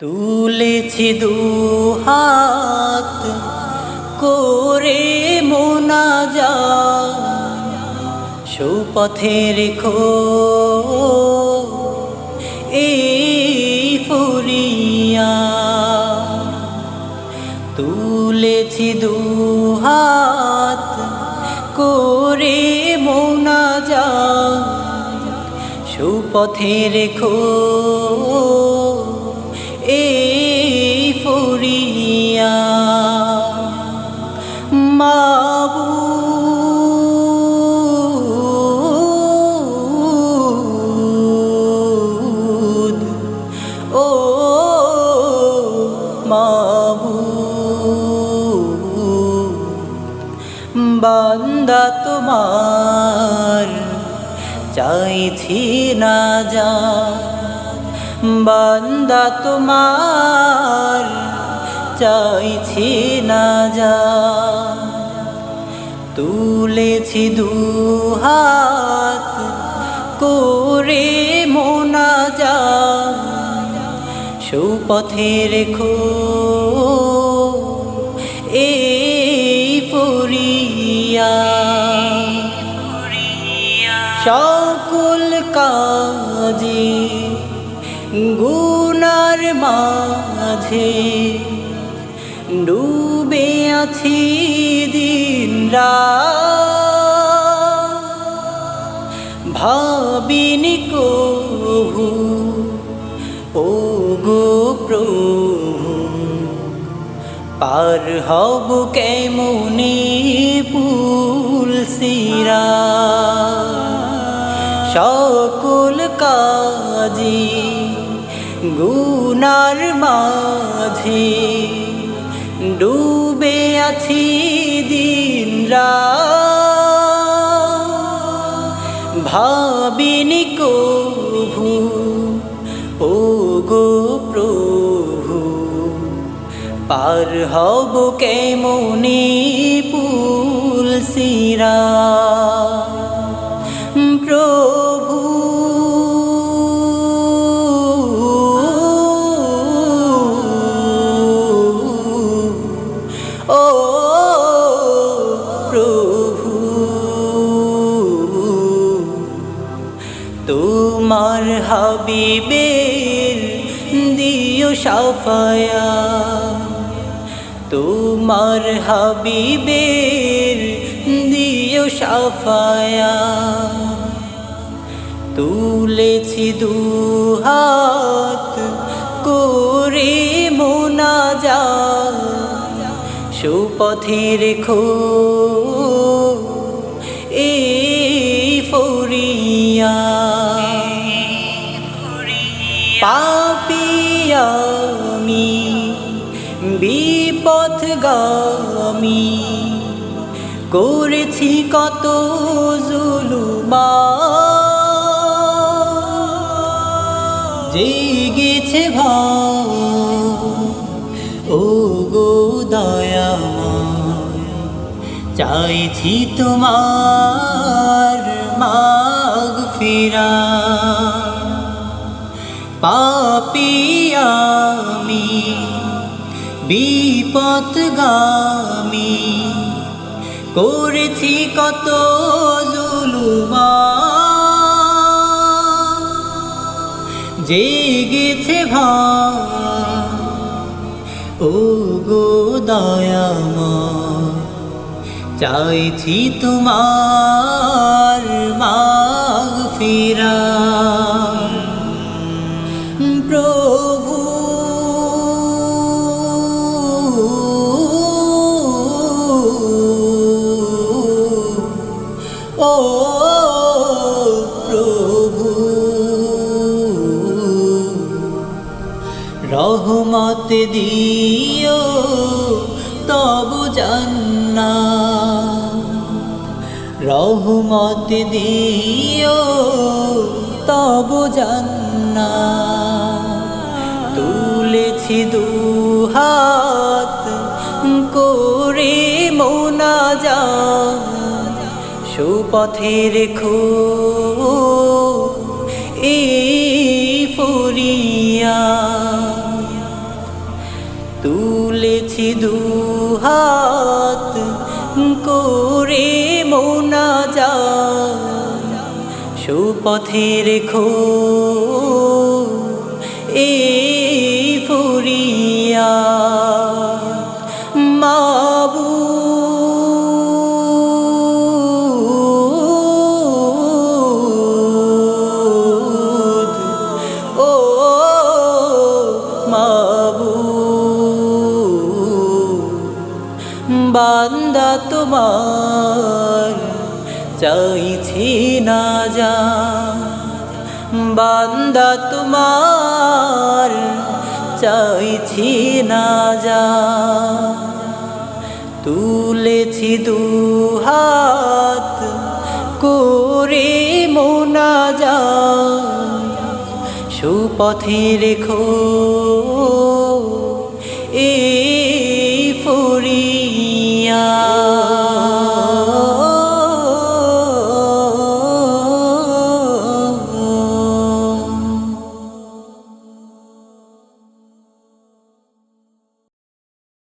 তুলেছি দুহাত করে মোনা যা সুপথে রেখো এই ফুরিয়া। তুলেছি দুহাত করে মোনা যা সুপথে রেখো এই ফুরিয়া মাবুদ। ও মাবুদ। বান্দা তোমার চাইছি না যা। বান্দা তোমার চাইছি না যা। তুলেছি দুহাত করে মোনা যা সুপথের খো এই ফুরিয়া সকল কাজে গুনার মাঝে ডুবে আছি দিন ভাবিনি কহু ও গো প্রভু, পার হব কেমনে পুল সিরা সকল কাজে গুনার মাঝে ডুবে আছি দিন ভাবিনি কভু ও গো প্রভু, পার হব কেমনে পুল সিরা। ও প্রভু তোমার হাবিবের দিও সাফায়া তোমার হাবিবের দিও সাফায়া তুলেছি দুহাত সুপথে রেখো এই ফরিয়া পাপিয়ামি বিপথগামী করেছি কত জুলুমা জেগেছে ভাই দয়াময়। চাইছি তোমার মাগ ফিরা। পাপিয়ামি বিপথগামী। করেছি কত জুলুমা। জেগেছে ভাই ও গো দয়াময় চাইছি তোমার রহমত দিও, তব জান্না রহমত দিও, তব জান্না তুলেছি দুহাত করে মোনা যা সুপথে রেখো তুলেছি দুহাত করে মোনা যা সুপথের খো এ ফুরিয়া বান্দা তোমার চাইছি না যা। বান্দা তোমার চাইছি না যা। তুলেছি দুহাত করে মোনা যা সুপথে রেখো